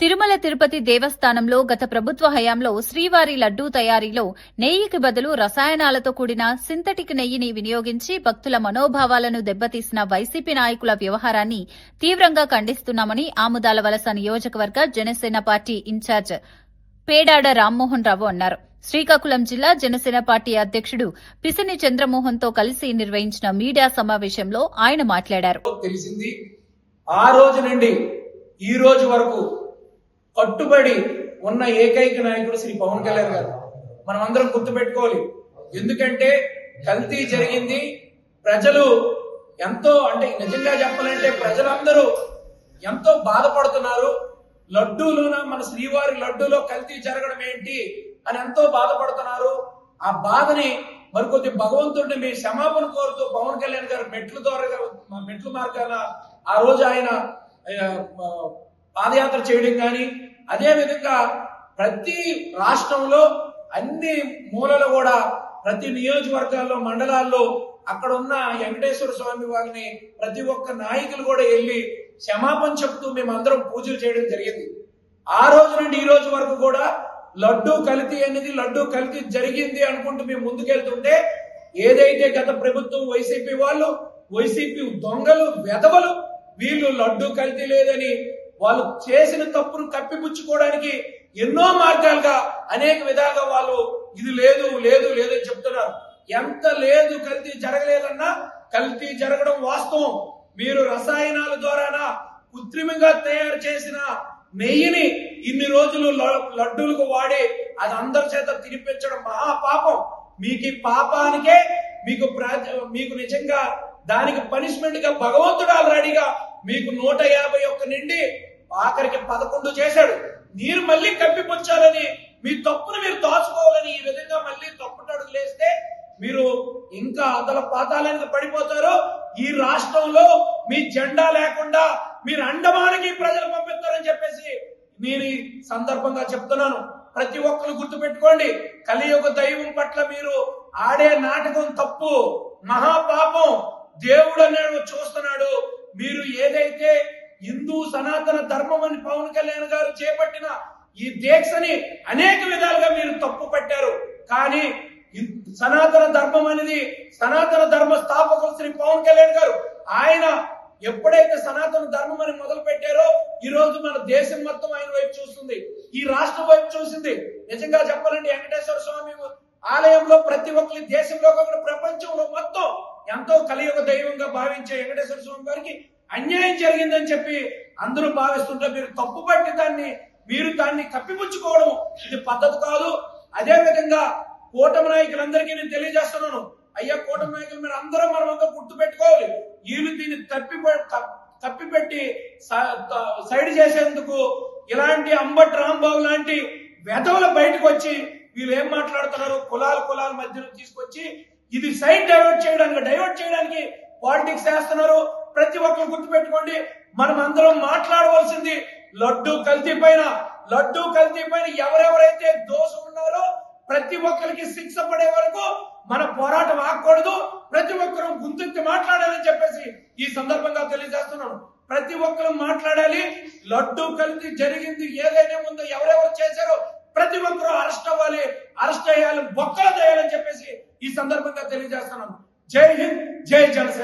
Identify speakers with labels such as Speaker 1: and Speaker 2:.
Speaker 1: తిరుమల తిరుపతి దేవస్థానంలో గత ప్రభుత్వ హయాంలో శ్రీవారి లడ్డూ తయారీలో నెయ్యికి బదులు రసాయనాలతో కూడిన సింథటిక్ నెయ్యిని వినియోగించి భక్తుల మనోభావాలను దెబ్బతీసిన వైసీపీ నాయకుల వ్యవహారాన్ని తీవ్రంగా ఖండిస్తున్నామని ఆముదాల వలస నియోజకవర్గ జనసేన పార్టీ ఇన్ఛార్జ్ పేడాడ రామ్మోహన్ రావు అన్నారు. శ్రీకాకుళం జిల్లా జనసేన పార్టీ అధ్యక్షుడు పిసిని చంద్రమోహన్తో కలిసి నిర్వహించిన మీడియా సమావేశంలో ఆయన మాట్లాడారు.
Speaker 2: తెలిసింది ఆ రోజు నుండి ఈ రోజు వరకు కట్టుబడి ఉన్న ఏకైక నాయకుడు శ్రీ పవన్ కళ్యాణ్ గారు. మనం అందరం గుర్తుపెట్టుకోవాలి. ఎందుకంటే కల్తీ జరిగింది. ప్రజలు ఎంతో అంటే నిజంగా చెప్పాలంటే ప్రజలందరూ ఎంతో బాధపడుతున్నారు. లడ్డూలోన మన శ్రీవారి లడ్డూలో కల్తీ జరగడం ఏంటి అని ఎంతో బాధపడుతున్నారు. ఆ బాధని మరికొద్ది భగవంతుడిని మీ క్షమాపణ కోరుతూ పవన్ కళ్యాణ్ గారు మెట్లు ద్వారా మెట్లు మార్గాన ఆ రోజు ఆయన పాదయాత్ర చేయడం కానీ అదేవిధంగా ప్రతి రాష్ట్రంలో అన్ని మూలలు కూడా ప్రతి నియోజకవర్గాల్లో మండలాల్లో అక్కడ ఉన్న వెంకటేశ్వర స్వామి వారిని ప్రతి ఒక్క నాయకులు కూడా వెళ్ళి క్షమాపణ చెప్తూ మేమందరం పూజలు చేయడం జరిగింది. ఆ రోజు నుండి ఈ రోజు వరకు కూడా లడ్డు కల్తీ అనేది లడ్డు కల్తీ జరిగింది అనుకుంటూ మేము ముందుకెళ్తుంటే ఏదైతే గత ప్రభుత్వం వైసీపీ వాళ్ళు వైసీపీ దొంగలు వెధవలు వీళ్ళు లడ్డు కల్తీ లేదని వాళ్ళు చేసిన తప్పును కప్పిపుచ్చుకోవడానికి ఎన్నో మార్గాలుగా అనేక విధాలుగా వాళ్ళు ఇది లేదు లేదు లేదు అని చెప్తున్నారు. ఎంత లేదు కల్తీ జరగలేదన్నా కల్తీ జరగడం వాస్తవం. మీరు రసాయనాల ద్వారానా కృత్రిమంగా తయారు చేసిన నెయ్యిని ఇన్ని రోజులు ల- లడ్డూలకు వాడి అది అందరి చేత తినిపించడం మహాపాపం మీకు ఈ పాపానికే మీకు మీకు నిజంగా దానికి పనిష్మెంట్గా భగవంతుడు ఆల్రెడీగా మీకు నూట యాభై ఒక్క నుండి ఆఖరికి పదకొండు చేశాడు. మీరు మళ్ళీ కప్పిపుచ్చాలని మీ తప్పును మీరు దాచుకోవాలని ఈ విధంగా మళ్ళీ తప్పుటడుగు లేస్తే మీరు ఇంకా అదల పాతాలకు పడిపోతారు. ఈ రాష్ట్రంలో మీ జెండా లేకుండా మీరు అండమానికి ప్రజలు పంపిస్తారని చెప్పేసి నేను ఈ సందర్భంగా చెప్తున్నాను. ప్రతి ఒక్కరు గుర్తుపెట్టుకోండి కలియుగ దైవం పట్ల మీరు ఆడే నాటకం తప్పు. మహాపాపం దేవుడు అనేవాడు చూస్తున్నాడు. మీరు ఏదైతే హిందూ సనాతన ధర్మం అని పవన్ కళ్యాణ్ గారు చేపట్టిన ఈ దీక్షని అనేక విధాలుగా మీరు తప్పు పట్టారు. కానీ సనాతన ధర్మం అనేది సనాతన ధర్మ స్థాపకులు శ్రీ పవన్ కళ్యాణ్ గారు ఆయన ఎప్పుడైతే సనాతన ధర్మం అని మొదలు పెట్టారో ఈ రోజు మన దేశం మొత్తం ఆయన వైపు చూస్తుంది. ఈ రాష్ట్రం వైపు చూసింది. నిజంగా చెప్పాలంటే వెంకటేశ్వర స్వామి ఆలయంలో ప్రతి ఒక్కరి దేశంలో కాకుండా ప్రపంచంలో మొత్తం ఎంతో కలియుగ దైవంగా భావించే వెంకటేశ్వర స్వామి వారికి అన్యాయం జరిగిందని చెప్పి అందరూ భావిస్తుంటే మీరు తప్పు పట్టి దాన్ని మీరు దాన్ని కప్పిపుచ్చుకోవడం ఇది పద్ధతి కాదు. అదే విధంగా కూటమి నాయకులందరికీ నేను తెలియజేస్తున్నాను. అయ్యా కూటమి నాయకులు మీరు అందరూ మనం అంతా గుర్తు పెట్టుకోవాలి వీళ్ళు దీన్ని తప్పి తప్పిపెట్టి స- సైడ్ చేసేందుకు ఇలాంటి అంబట్ రాంబాబు లాంటి వెధవులు బయటకు వచ్చి వీళ్ళు ఏం మాట్లాడుతున్నారు? కులాల కులాల మధ్యలో తీసుకొచ్చి ఇది సైడ్ డైవర్ట్ చేయడానికి డైవర్ట్ చేయడానికి పాలిటిక్స్ చేస్తున్నారు ప్రతి ఒక్కరు గుర్తుపెట్టుకోండి మనం అందరం మాట్లాడవలసింది లడ్డు కల్తీ పైన. లడ్డు కల్తీ పైన ఎవరెవరైతే దోషం ఉన్నారో ప్రతి ఒక్కరికి శిక్ష పడే వరకు మన పోరాటం ఆగకూడదు. ప్రతి ఒక్కరూ గుంతెత్తి మాట్లాడాలని చెప్పేసి ఈ సందర్భంగా తెలియజేస్తున్నాను. ప్రతి ఒక్కరు మాట్లాడాలి లడ్డు కల్తీ జరిగింది ఏదైనా ఉందో ఎవరెవరు చేశారో ప్రతి ఒక్కరూ అరెస్ట్ అవ్వాలి అరెస్ట్ అయ్యాలి బొక్కలు చెప్పేసి ఈ సందర్భంగా తెలియజేస్తున్నాను. జై హింద్ జై జనసేన.